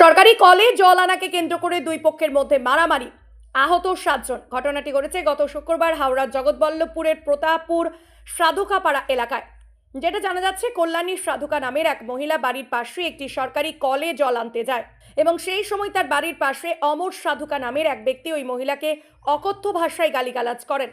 সরকারি কলে জল আনাকে কেন্দ্র করে দুই পক্ষের মধ্যে মারামারি। আহত সাতজন। ঘটনাটি ঘটেছে গত শুক্রবার হাওড়ার জগৎবল্লভপুরের প্রতাপপুর সাধুকাপাড়া এলাকায়। যেটা জানা যাচ্ছে, কল্যাণী সাধুকা নামের এক মহিলা বাড়ির পাশে একটি সরকারি কলে জল আনতে যায় এবং সেই সময় তার বাড়ির পাশে অমর সাধুকা নামের এক ব্যক্তি ওই মহিলাকে অকথ্য ভাষায় গালিগালাজ করেন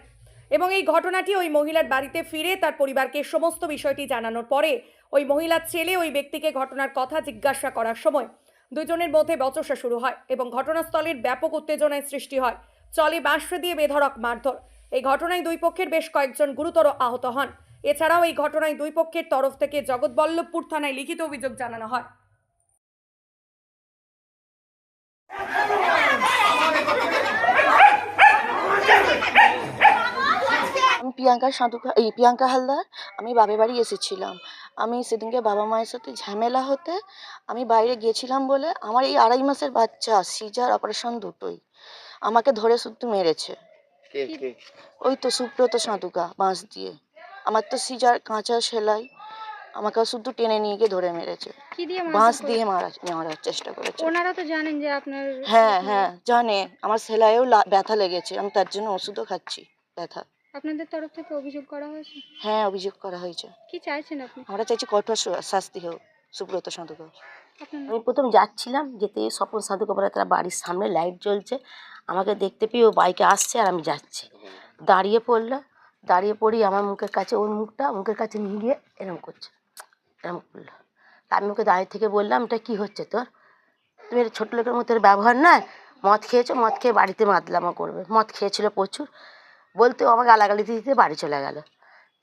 এবং এই ঘটনাটি ওই মহিলার বাড়িতে ফিরে তার পরিবারকে সমস্ত বিষয়টি জানানোর পরে ওই মহিলার ছেলে ওই ব্যক্তিকে ঘটনার কথা জিজ্ঞাসা করার সময় দুজনের মধ্যে বচসা শুরু হয় এবং ঘটনাস্থলের ব্যাপক উত্তেজনায় সৃষ্টি হয়। চলে বাঁশ দিয়ে বেধরক মারধর। এই ঘটনায় দুই পক্ষের বেশ কয়েকজন গুরুতর আহত হন। এছাড়াও এই ঘটনায় দুই পক্ষের তরফ থেকে জগৎবল্লভপুর থানায় লিখিত অভিযোগ জানানো হয়। প্রিয়াঙ্কা সাধুকা এই প্রিয়াঙ্কা হালদার আমি বাপের বাড়ি এসেছিলাম। আমি সেদিনকে বাবা মায়ের সাথে ঝামেলা হতে আমি বাইরে গিয়েছিলাম বলে আমার এই আড়াই মাসের বাচ্চা সিজার অপারেশন দুটোই আমাকে ধরে শুধু মেরেছে। কে কে? ওই তো সুব্রত সাধুকা বাঁশ দিয়ে। আমার তো সিজার কাঁচা সেলাই আমাকে শুধু টেনে নিয়ে গিয়ে ধরে মেরেছে। কি দিয়ে বাঁশ দিয়ে মারা মারার চেষ্টা করেছে। ওনারা তো জানেন যে আপনার হ্যাঁ হ্যাঁ জানে। আমার সেলাইও লা- ব্যথা লেগেছে আমি তার জন্য ওষুধও খাচ্ছি ব্যথা। আপনাদের তরফ থেকে অভিযোগ করা হয়েছে? হ্যাঁ অভিযোগ করা হয়েছে। কি চাইছেন আপনি? আমরা চাইছি কঠোর শা- শাস্তি হোক সুব্রত সাধুকা। আপনার আমি প্রথম যাচ্ছিলাম যেতে স্বপন সাধু কাপড়ে তারা বাড়ির সামনে লাইট জ্বলছে। আমাকে দেখতে পেয়ে ও বাইকে আসছে আর আমি যাচ্ছি। দাঁড়িয়ে পড়ল দাঁড়িয়ে পড়ি আমার মুখের কাছে ওর মুখটা মুখের কাছে নিয়ে গিয়ে এরম করছে এরম করল। তা আমি ওকে দাঁড়িয়ে থেকে বললাম এটা কী হচ্ছে তোর? তুমি এটা ছোটো লোকের মতো এর ব্যবহার নয়? মদ খেয়েছো? মদ খেয়ে বাড়িতে মাতলামা করবে। মদ খেয়েছিল প্রচুর। বলতে ও আমাকে গালাগালি দিতে বাড়ি চলে গেল।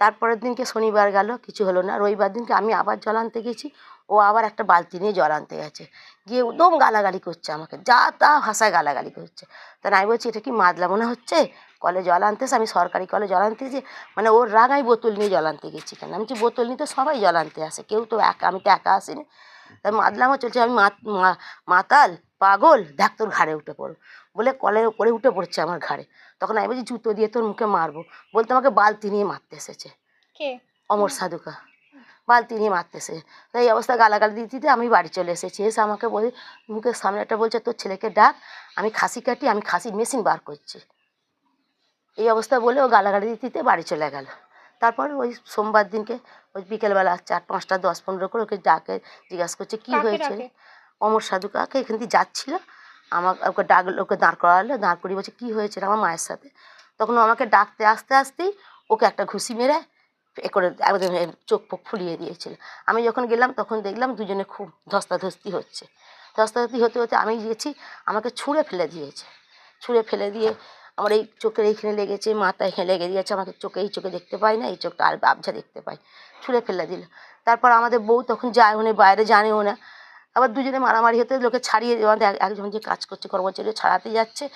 তারপরের দিনকে শনিবার গেল, কিছু হলো না। রবিবার দিনকে আমি আবার জল আনতে গেছি, ও আবার একটা বালতি নিয়ে জল আনতে গেছে। গিয়ে একদম গালাগালি করছে আমাকে, যা তা ভাষায় গালাগালি করছে। তা আমি বলছি, এটা কি মাদলা মনে হচ্ছে? কলে জল আনতেছে, আমি সরকারি কলে জল আনতে গেছি। মানে ওর রাগ আমি বোতল নিয়ে জল আনতে গেছি কেন? আমি বলছি, বোতল নিতে সবাই জল আনতে আসে, কেউ তো একা, আমি তো একা আসিনি। তাই মাদলামও চলছে, আমি মাতাল পাগল? দেখ তোর ঘাড়ে উঠে পড়ো। বলে কলের উপরে উঠে পড়ছে আমার ঘাড়ে। তখন আমি বলছি জুতো দিয়ে তোর মুখে মারবো। বলতে আমাকে বালতি নিয়ে মারতে এসেছে। কে? অমর সাধুকা। বালতি নিয়ে মারতেছে তাই এই অবস্থা গালাগালি দিতে দিতে আমি বাড়ি চলে এসেছি। এসে আমাকে বলি মুখের সামনে একটা বলছে তোর ছেলেকে ডাক আমি খাসি কাটি আমি খাসির মেশিন বার করছি। এই অবস্থা বলে ও গালাগালি দিতে দিতে বাড়ি চলে গেল। তারপর ওই সোমবার দিনকে ওই বিকেলবেলা চার পাঁচটা দশ পনেরো করে ওকে ডাকে জিজ্ঞাসা করছে কী হয়েছে? ডাকে? সাধু সাধুকাকে এখান দিয়ে যাচ্ছিল। আমার ওকে ডাক, ওকে দাঁড় করালো, দাঁড় করিয়ে বলছে, কী হয়েছে আমার মায়ের সাথে? তখন আমাকে ডাকতে আসতে আসতেই ওকে একটা ঘুষি মেরে এ করে একদম চোখ ফোক ফুলিয়ে দিয়েছিল। আমি যখন গেলাম তখন দেখলাম দুজনে খুব ধস্তাধস্তি হচ্ছে। ধস্তাধস্তি হতে হতে আমি গিয়েছি আমাকে ছুঁড়ে ফেলে দিয়েছে। ছুঁড়ে ফেলে দিয়ে আমার এই চোখের এইখানে লেগেছে, মাথায় এখানে লেগে দিয়েছে আমাকে চোখে, এই চোখে দেখতে পাই না, এই চোখটা আর আবঝা দেখতে পাই। ছুঁড়ে ফেলে দিল। তারপর আমাদের বউ তখন যায় ওনে বাইরে জানেও না। আবার দুজনে মারামারি হতে লোকে ছাড়িয়ে এক- একজন যে কাজ করছে কর্মচারী ছাড়াতে যাচ্ছে।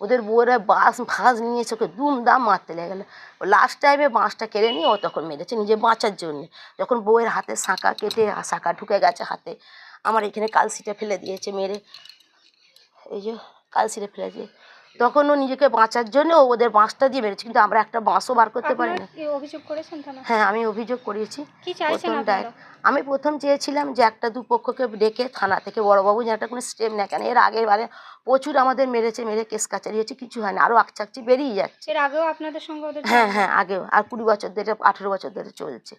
ওদের বউয়েরা বাঁশ ফাঁস নিয়ে এসে ওকে দুম দাম মারতে লেগে গেলো। লাস্ট টাইমে বাঁশটা কেড়ে নিয়ে ও তখন মেরেছে নিজে বাঁচার জন্যে। যখন বউয়ের হাতে শাঁকা কেটে শাঁকা ঢুকে গেছে হাতে, আমার এখানে কালসিটা ফেলে দিয়েছে মেরে। এই যে কালসিটা ফেলে দিয়ে তখন ও নিজেকে বাঁচার জন্য ওদের বাঁশটা দিয়ে মেরেছে কিন্তু আমরা একটা বাঁশও বার করতে পারি না অভিযোগ করেছেন হ্যাঁ আমি অভিযোগ করিয়েছি। কি প্রথম ডায়ের আমি প্রথম চেয়েছিলাম যে একটা দুপক্ষকে ডেকে থানা থেকে বড়বাবু যে একটা কোনো স্টেপ নেয়। কেন? এর আগের বারে প্রচুর আমাদের মেরেছে মেরে কেস কাচারি হচ্ছে কিছু হয় না আরও আকচাকচি বেরিয়ে যাচ্ছে। এর আগেও আপনাদের সঙ্গে ওদের হ্যাঁ হ্যাঁ আগেও। আর কুড়ি বছর ধরে আঠেরো বছর ধরে চলছে।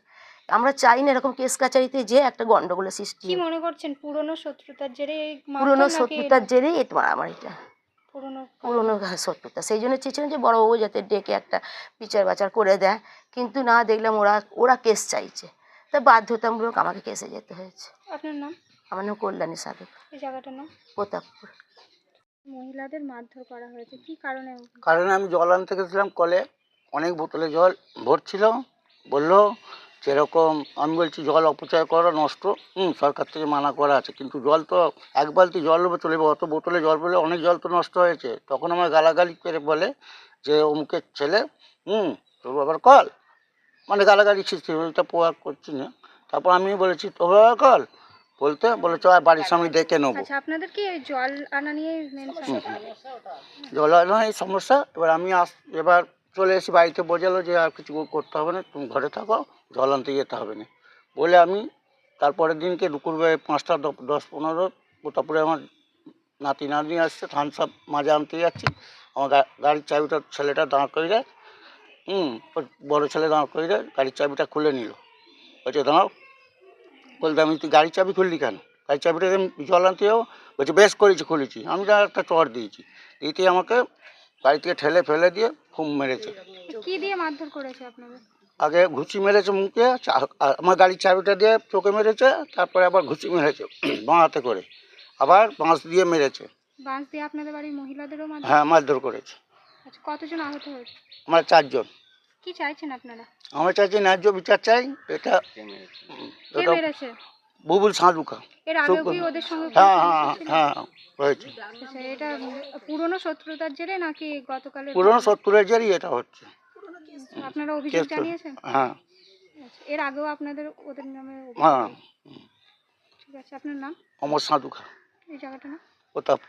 আমরা চাই না এরকম কেস কাচারিতে যে একটা গন্ডগোলের সৃষ্টি কি মনে করছেন? পুরনো শত্রুতার জেরে পুরনো শত্রুতার জেরেই এ মারামারিটা। পুরনো পুরনো শত্রুতা সেই জন্য চেয়েছিলাম যে বড়বাবু যাতে ডেকে একটা বিচার বাচার করে দেয়। কিন্তু না দেখলাম ওরা ওরা কেস চাইছে। তা বাধ্যতামূলক আমাকে কেসে যেতে হয়েছে। আপনার নাম? আমার নাম কল্যাণী সাধক। এই জায়গাটার নাম? প্রতাপপুর। মহিলাদের মারধর করা হয়েছে। কি কারণে? কারণ আমি জল আনতে গেছিলাম কলে। অনেক বোতলে জল ভরছিল। বলল যেরকম আমি বলছি জল অপচয় করা নষ্ট। হুম সরকার থেকে মানা করা আছে। কিন্তু জল তো এক বালতি জল নেবে চলে যাবে। অত বোতলে জল বলে অনেক জল তো নষ্ট হয়েছে। তখন আমার গালাগালি করে বলে যে অমুকের ছেলে হুম তোর বাবার কল। মানে গালাগালি সৃষ্টি ওইটা প্রয়োগ করছি না। তারপর আমি বলেছি তোর বাবার কল? বলতে বলে চ বাড়ির সামনে ডেকে নেব। আচ্ছা আপনাদের কি জল আনা নিয়ে মেন জলাশয় সমস্যা। এবার আমি আস এবার চলে এসে বাড়িতে বোঝালো যে আর কিছু করতে হবে না, তুমি ঘরে থাকো, জল আনতে যেতে হবে না। বলে আমি তারপরের দিনকে দুপুরবেলায় পাঁচটা দশ পনেরো প্রতাপুরে আমার নাতি নাতনি আসছে ধান সব মাঝে আনতে যাচ্ছি। আমার গাড়ির চাবিটা ছেলেটা দাঁড় করে দেয়, হুম বড়ো ছেলে দাঁড় করে দেয়, গাড়ির চাবিটা খুলে নিল। বলছে, দাঁড়াও। বলতে, আমি তুই গাড়ির চাবি খুললি কেন? গাড়ির চাবিটা জল আনতে যাব? বলছে, বেশ করেছি, খুলেছি। আমি একটা চর দিয়েছি। দিতে আমাকে গাড়ি থেকে ঠেলে ফেলে দিয়ে খুব মেরেছে। কি দিয়ে মারধর করেছে আপনাদের আগে ঘুষি মেরেছে মুখে আর আমার গাড়ির চাবিটা দিয়ে চোখে মেরেছে তারপরে আবার ঘুষি মেরেছে বাঁ হাতে করে। আবার বাঁশ দিয়ে মেরেছে। বাঁশ দিয়ে আপনাদের বাড়ির মহিলাদেরও হ্যাঁ মারধর করেছে। আচ্ছা কতজন আহত হয়েছে? আমরা চারজন। কি চাইছেন আপনারা? আমরা চাইছি ন্যায্য বিচার চাই এটা কে মেরেছে? বুবুল সাঁজুকা এর আগেও কি ওদের সঙ্গে হ্যাঁ হ্যাঁ হ্যাঁ হয়েছে আচ্ছা এটা পুরনো শত্রুতার জেরে নাকি গতকালের পুরনো শত্রুতার জেরেই এটা হচ্ছে। আপনারা অভিযোগ জানিয়েছেন? হ্যাঁ। আচ্ছা, এর আগেও আপনাদের ওদের নামে হ্যাঁ। ঠিক আছে আপনার নাম? অমর সাঁজুকা এই জায়গাটা না প্রতাপ